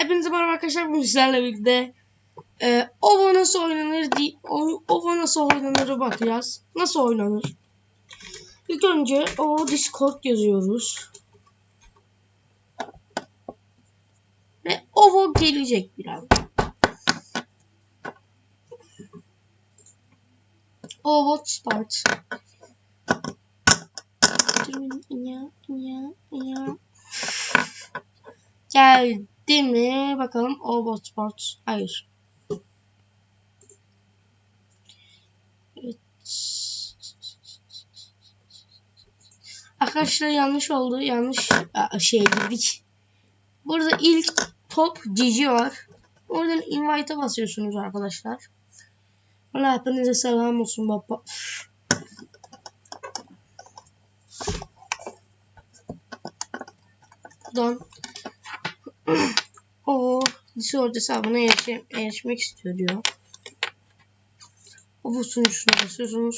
Hepinize merhaba arkadaşlar. Bugün sizlerle birlikte e, OVO nasıl oynanır diye o- OVO nasıl oynanır'a bakacağız. Nasıl oynanır? İlk önce o Discord yazıyoruz. Ve OVO gelecek biraz. OVO start. Ya, ya, ya. Geldi mi? Bakalım. O bot sport. Hayır. Arkadaşlar yanlış oldu. Yanlış şey girdik. Burada ilk top Cici var. Oradan invite'a basıyorsunuz arkadaşlar. Allah hepinize selam olsun baba. Buradan Discord hesabına erişe, erişmek istiyor diyor. Bu sunucusuna basıyorsunuz.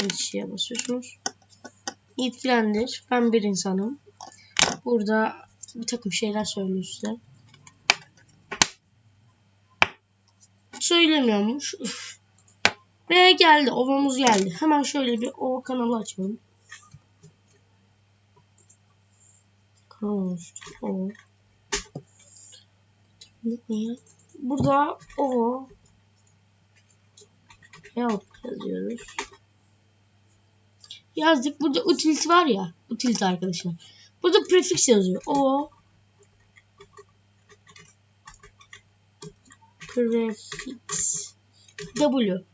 Erişiye basıyorsunuz. Yetkilendir. Ben bir insanım. Burada bir takım şeyler söylüyor size. Söylemiyormuş. Üf. Ve geldi. Ovamız geldi. Hemen şöyle bir o kanalı açalım. Kanal o. Niye? Burada o help yazıyoruz. Yazdık. Burada utility var ya. Utility arkadaşlar. Burada prefix yazıyor. O prefix W.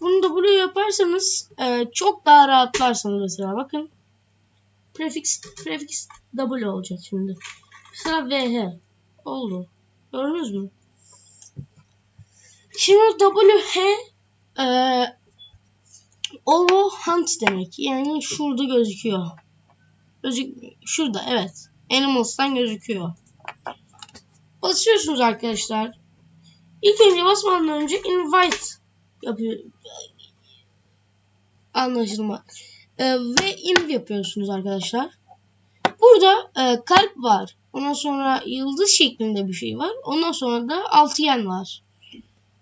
Bunu W yaparsanız e, çok daha rahatlarsınız mesela. Bakın. Prefix prefix W olacak şimdi. Mesela VH oldu. Gördünüz mü? Şimdi WH e, Ovo Hunt demek. Yani şurada gözüküyor. Gözük şurada evet. Animals'tan gözüküyor. Basıyorsunuz arkadaşlar. İlk önce basmadan önce invite yapıyor. Anlaşılma. E, ve inv yapıyorsunuz arkadaşlar. Burada e, kalp var. Ondan sonra yıldız şeklinde bir şey var. Ondan sonra da altıgen var.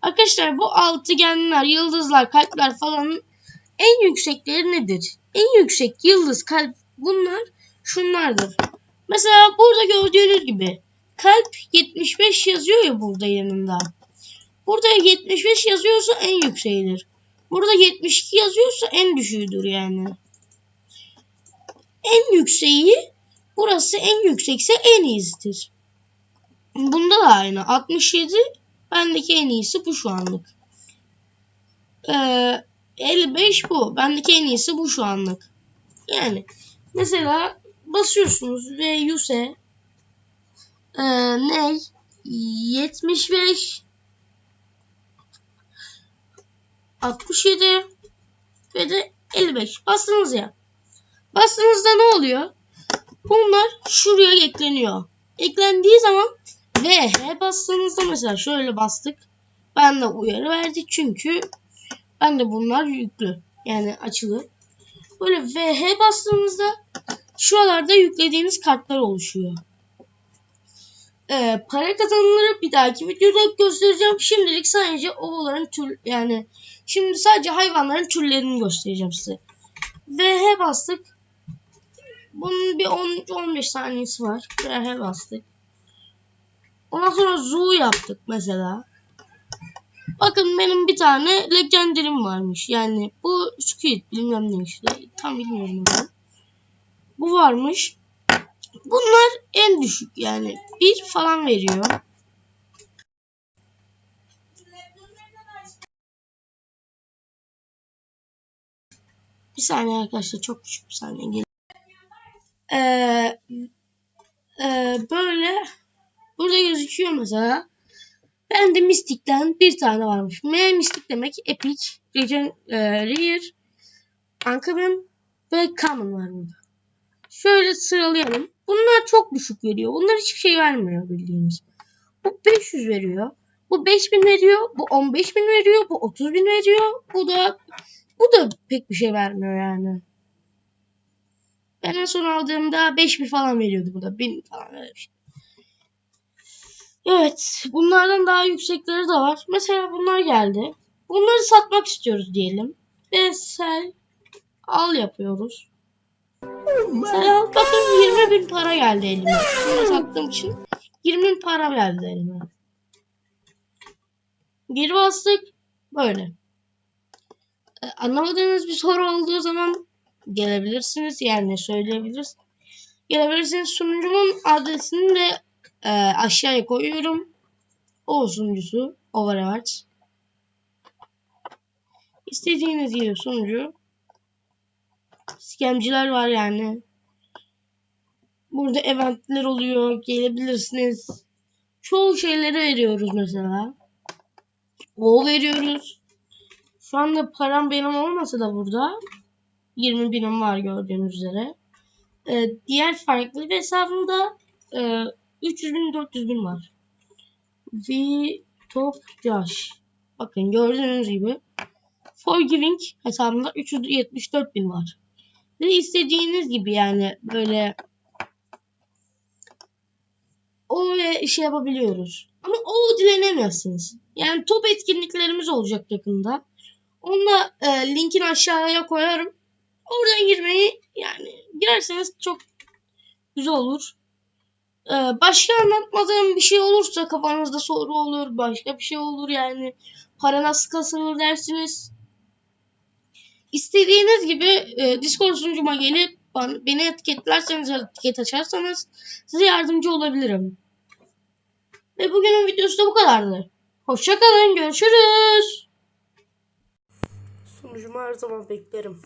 Arkadaşlar bu altıgenler, yıldızlar, kalpler falan en yüksekleri nedir? En yüksek yıldız, kalp bunlar şunlardır. Mesela burada gördüğünüz gibi kalp 75 yazıyor ya burada yanında. Burada 75 yazıyorsa en yükseğidir. Burada 72 yazıyorsa en düşüğüdür yani. En yükseği burası en yüksekse en iyisidir. Bunda da aynı. 67 bendeki en iyisi bu şu anlık. Ee, 55 bu. Bendeki en iyisi bu şu anlık. Yani mesela basıyorsunuz ve use ee, ne 75 67 ve de 55 bastınız ya. Bastığınızda ne oluyor? Bunlar şuraya ekleniyor. Eklendiği zaman VH bastığınızda mesela şöyle bastık. Ben de uyarı verdi çünkü ben de bunlar yüklü. Yani açılı. Böyle VH bastığınızda şuralarda yüklediğiniz kartlar oluşuyor. Ee, para kazanımları bir dahaki videoda göstereceğim. Şimdilik sadece ovaların tür yani şimdi sadece hayvanların türlerini göstereceğim size. VH bastık. Bunun bir 10-15 saniyesi var. VH bastık. Ondan sonra zoo yaptık mesela. Bakın benim bir tane legendary'm varmış. Yani bu squid bilmem ne işte. Tam bilmiyorum ben. Bu varmış. Bunlar en düşük yani. Bir falan veriyor. Bir saniye arkadaşlar çok küçük bir saniye. Ee, böyle burada gözüküyor mesela. Ben de Mystic'ten bir tane varmış. M Mystic demek Epic, Regen, e, Rare, Uncommon ve Common var burada. Şöyle sıralayalım. Bunlar çok düşük veriyor. Bunlar hiçbir şey vermiyor bildiğiniz. Bu 500 veriyor. Bu 5000 veriyor. Bu 15000 veriyor. Bu 30000 veriyor. Bu da bu da pek bir şey vermiyor yani. Ben en son aldığımda 5000 falan veriyordu bu da. 1000 falan vermişti. Evet, bunlardan daha yüksekleri de var. Mesela bunlar geldi. Bunları satmak istiyoruz diyelim. Ve sell al yapıyoruz. Sell al. Bakın 20 bin para geldi elime. Bunu sattığım için 20 bin para geldi elime. Geri bastık. Böyle. Ee, Anlamadığınız bir soru olduğu zaman gelebilirsiniz. Yani söyleyebilirsiniz. Gelebilirsiniz. Sunucumun adresini de e, aşağıya koyuyorum. O sunucusu Overwatch. İstediğiniz gibi sunucu. Skemciler var yani. Burada eventler oluyor. Gelebilirsiniz. Çoğu şeyleri veriyoruz mesela. O veriyoruz. Şu anda param benim olmasa da burada 20 binim var gördüğünüz üzere. Ee, diğer farklı bir hesabımda e, 300 bin 400 bin var. V Top Josh. Bakın gördüğünüz gibi Forgiving hesabımda 374 bin var. Ve istediğiniz gibi yani böyle o ve şey yapabiliyoruz. Ama o dilenemezsiniz. Yani top etkinliklerimiz olacak yakında. Onu da e, linkini aşağıya koyarım. Oradan girmeyi yani girerseniz çok güzel olur. Ee, başka anlatmadığım bir şey olursa kafanızda soru olur, başka bir şey olur yani para nasıl kasılır dersiniz. İstediğiniz gibi e, Discord sunucuma gelip beni etiketlerseniz, etiket açarsanız size yardımcı olabilirim. Ve bugünün videosu da bu kadardı. Hoşçakalın, görüşürüz. Sunucuma her zaman beklerim.